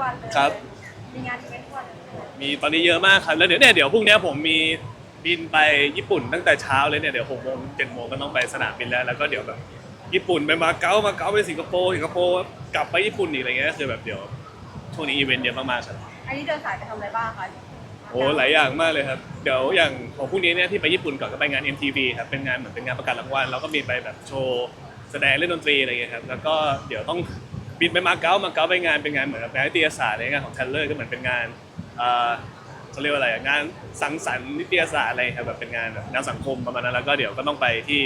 วันเลยครับ มีงานอีเวนต์ทุกวันเลยมีตอนนี้เยอะมากครับแล้วเดี๋ยวเนี่ยเดี๋ยวพรุ่งเนี้ยผมมีบินไปญี่ปุ่นตั้งแต่เช้าเลยเนี่ยเดี๋ยวหกโมงเจ็ดโมงก็ต้องไปสนามบินแล้ว แล้วก็เดี๋ยวแบบญี่ปุ่นไปมาเก๊ามาเก๊าไปสิงคโปร์สิงคโปร์กลับไปญี่ปุ่นอีกอะไรเงี้ยก็คือแบบเดี๋ยวช่วงนี้อีเวนต์เยอะมากๆครับ อันนี้เดินสายไปทำอะไรบ้างคะโอ้หลายอย่างมากเลยครับเดี๋ยวอย่างของพรุ่งนี้เนี่ยที่ไปญี่ปุ่นก่อนก็ไปงาน MTV ครับเป็นงานเหมือนเป็นงานประกาศรางวัลแล้วก็มีไปแบบโชว์แสดงเล่นดนตรีอะไรเงี้ยครับแล้วก็เดี๋ยวต้อง บินไปมาเก๊ามาเก๊าไปงานเป็นงานเหมือนกับงานนิตยสารอะไรเงี้ยของ Taylor ก็เหมือนเป็นงานเอ่อเขาเรียกว่าอะไรอะงานสังสรรค์นิตยสารอะไรครับแบบเป็นงานแบบงานสังคมประมาณนั้นแล้วก็เดี๋ยวก็ต้องไปที่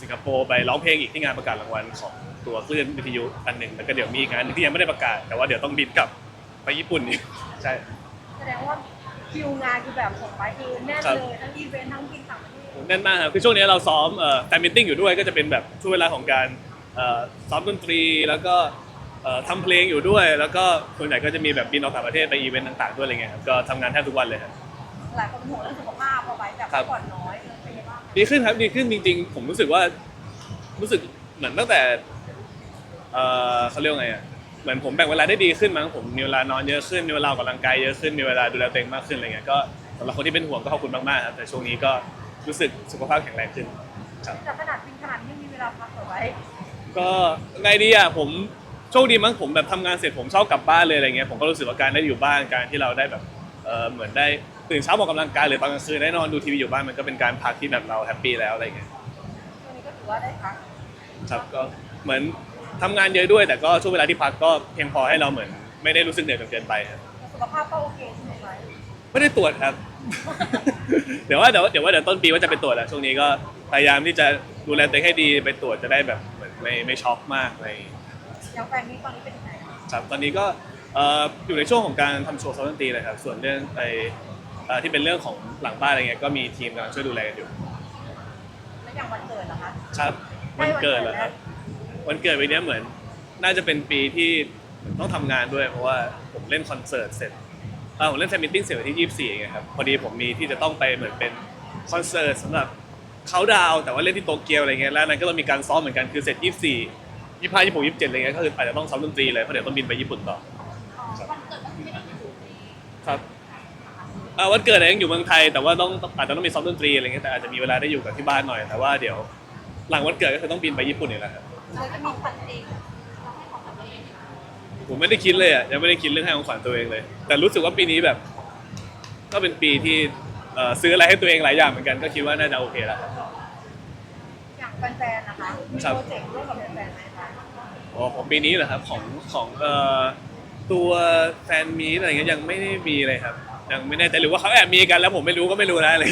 สิงคโปร์ไปร้องเพลงอีกที่งานประกาศรางวัลของตัวคลื่นวิทยุอันหนึ่งแล้วก็เดี๋ยวมีอีกงานหนึ่งที่ยังไม่ได้ประกาศ แต่ว่าเดี๋ยวต้องบินกลับไปญี่ปุ่นอีกใช่ แสดงว่าคิวงานคือแบบส่งไปคือแน่นครับเลยทั้งอีเวนต์ทั้งกินต่างประเทศแน่นมากครับคือช่วงนี้เราซ้อมเอ่อแฟนมิทติ้งอยู่ด้วยก็จะเป็นแบบช่วงเวลาของการเอ่อซ้อมดนตรีแล้วก็ เอ่อทำเพลงอยู่ด้วย แล้วก็ส่วนใหญ่ก็จะมีแบบบินออกต่างประเทศไปอีเวนต์ต่างๆด้วยอะไรเงี้ยครับก็ทำงานแทบทุกวันเลยครับ หลายคนเป็นห่วงเรื่องสุขภาพพอไปแบบครับผ่อนน้อยเป็นยังไงบ้างดีขึ้นครับดีขึ้นจริงๆ ผมรู้สึกว่ารู้สึกเหมือนตั้งแต่เอ่อเขาเรียกว่าไงอะเหมือนผมแบ่งเวลาได้ดีขึ้นมั้งผมมีเวลานอนเยอะขึ้นมีเวลาออกกำลังกายเยอะขึ้นมีเวลาดูแลตัวเองมากขึ้นอะไรเงี้ยก็สำหรับคนที่เป็นห่วงก็ขอบคุณมากๆครับแต่ช่วงนี้ก็รู้สึกสุขภาพแข็งแรงขึ้นครับแต่ขนาดบินขนาดนี้มีเวลาพักเอาไว้ก็ไงดีอะผม โชคดีมั้งผมแบบทำงานเสร็จผมชอบกลับบ้านเลยอะไรเงี้ยผมก็รู้สึกว่าการได้อยู่บ้านการที่เราได้แบบเออเหมือนได้ตื่นเช้าออกกำลังกายหรือตอนกลางคืนได้นอนดูทีวีอยู่บ้านมันก็เป็นการพักที่แบบเราแฮปปี้แล้วอะไรเงี้ยช่วงนี้ก็ถือว่าได้พักครับก็เหมือนทำงานเยอะด้วย แต่ก็ช่วงเวลาที่พักก็เพียงพอให้เราเหมือนไม่ได้รู้สึกเหนื่อยจนเกินไปครับแต่สุขภาพก็โอเคใช่ไหมคะไม่ได้ตรวจครับ เดี๋ยวว่าเดี๋ยวเดี๋ยวว่าเดี๋ยวต้นปีว่าจะไปตรวจแล้วช่วงนี้ก็พยายามที่จะดูแลตัวเองให้ดีไปตรวจจะได้แบบเหมือนไม่ไม่ช็อกมากอะไรอย่างเงี้ย อย่างแฟนนี้ตอนนี้เป็นยังไงคะครับตอนนี้ก็เอ่ออยู่ในช่วงของการทำโชว์ซ้อมดนตรีเลยครับส่วนเรื่องไอเอ่อที่เป็นเรื่องของหลังบ้านอะไรเงี้ยก็มีทีมกำลังช่วยดูแลกันอยู่แล้วอย่างวันเกิดนะคะครับวันเกิดเหรอครับวันเกิดปีเนี้ยเหมือนน่าจะเป็นปีที่ต้องทำงานด้วยเพราะว่าผมเล่นคอนเสิร์ตเสร็จเออผมเล่นแฟนมิทติ้งเสร็จวันที่ 24ไงครับพอดีผมมีที่จะต้องไปเหมือนเป็นคอนเสิร์ตสำหรับเขาดาวน์แต่ว่าเล่นที่โตเกียวอะไรเงี้ยแล้วนั้นก็ต้องมีการซ้อมเหมือนกันคือเสร็จ 24 25 26 27อะไรเงี้ยก็คืออาจจะต้องซ้อมดนตรีเลยเพราะเดี๋ยวต้องบินไปญี่ปุ่นต่อวันเกิดก็คือไม่ได้อยู่ในครับอ่าวันเกิดเนี่ยยังอยู่เมืองไทย แต่ว่าต้องอาจจะต้องมีซ้อมดนตรีอะไรเงี้ยแต่อาจจะมีเวลาได้อยู่กับที่บ้านหน่อยแต่ว่าเดี๋ยวหลังวันเกิดก็คือต้องบินไปญี่ปุ่นอีกแล้วครับเราจะมีปัจจัยเราให้ของตัวเองผมไม่ได้คิดเลยอะยังไม่ได้คิดเรื่องให้ของขวัญตัวเองเลย แต่รู้สึกว่าปีนี้แบบ ก็เป็นปีที่เอ่อซื้ออะไรให้ตัวเองหลายอย่างเหมือนกันก็คิดว่าน่าจะโอเคแล้วครับอย่าง แฟนๆนะคะมีครับโปรเจกต์ร่วมกับแฟนๆไหมคะอ๋อของปีนี้เหรอครับของของเอ่อตัวแฟนมีตอะไรเงี้ยยังไม่ได้มีเลยครับ ยังไม่แน่ใจหรือว่าเขาแอบมีกันแล้วผมไม่รู้ก็ไม่รู้นะอะไร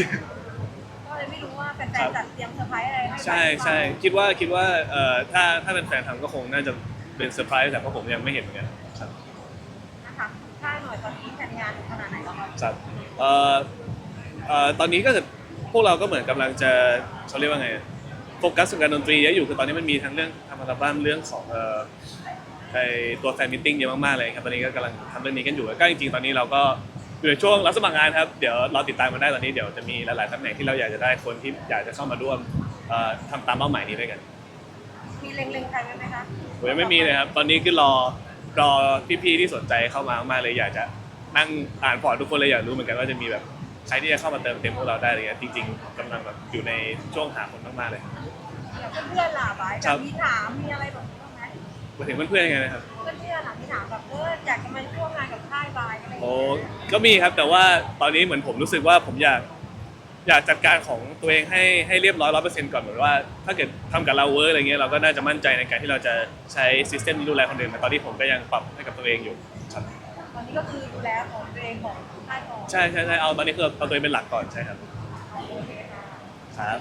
ก็เลยไม่รู้ว่าแฟนๆจัดเตรียมเซอร์ไพรส์อะไรให้ใช่ใช่คิดว่าคิดว่าเอ่อถ้าถ้าเป็นแฟนทำก็คงน่าจะเป็นเซอร์ไพรส์แต่เพราะผมยังไม่เห็นเหมือนกันครับนะคะค่ายหน่อยตอนนี้แผนงานขนาดไหนแล้วคะครับเอ่อเอ่อตอนนี้ก็จะพวกเราก็เหมือนกำลังจะเขาเรียกว่าไงโฟ กัสกับการดนตรีเยอะอยู่คือตอนนี้มันมีทั้งเรื่องทำอัลบั้มเรื่องของเอ่อไอตัวแฟนมิทติ้งเยอะมากๆเลยครับตอนนี้ก็กำลังทำเรื่องนี้กันอยู่แล้วก็จริงๆตอนนี้เราก็อยู่ในช่วงรับสมัครงานครับเดี๋ยวเราติดตามกันได้ตอนนี้เดี๋ยวจะมีหลายๆตำแหน่งที่เราอยากจะได้คนที่อยากจะเข้ามาร่วมเอ่อทำตามเป้าหมายนี้ด้วยกัน มีเล็งๆใครไว้ไหมคะผมยังไม่มีเลยครับ ตอนนี้คือรอรอพี่ๆที่สนใจเข้ามามากๆเลยอยากจะนั่งอ่านพอร์ตทุกคนเลยอยากรู้เหมือนกันว่าจะมีแบบ ใครที่จะเข้ามาเติมเต็มพวกเราได้อะไรเงี้ยจริง ๆกำลังแบบอยู่ในช่วงหาคนมากๆเลยอย่างเพื่อนๆล่ะบายครับมีถามมีอะไรแบบนี้บ้างไหมมาถึงเพื่อนๆยังไงนะครับ เพื่อนๆล่ะมีถามแบบเอออยากจะมาร่วมงานกับค่ายบายอะไรอย่างโอ้เงี้ยก็มีครับแต่ว่าตอนนี้เหมือนผมรู้สึกว่าผมอยากอยากจัดการของตัวเองให้ให้เรียบร้อยร้อยเปอร์เซ็นต์ก่อนเหมือนว่าถ้าเกิดทำกับเราเวิร์กอะไรเงี้ยเราก็น่าจะมั่นใจในการที่เราจะใช้ซิสเต็มดูแลคนอื่นแต่ตอนนี้ผมก็ยังปรับให้กับตัวเองอยู่ครับ ตอนนี้ก็คือดูแลของตัวเองของค่ายก่อนใช่ใช่ใช่เอาตอนนี้คือเอาตัวเองเป็นหลักก่อนใช่ครับ โอเคค่ะ ครับ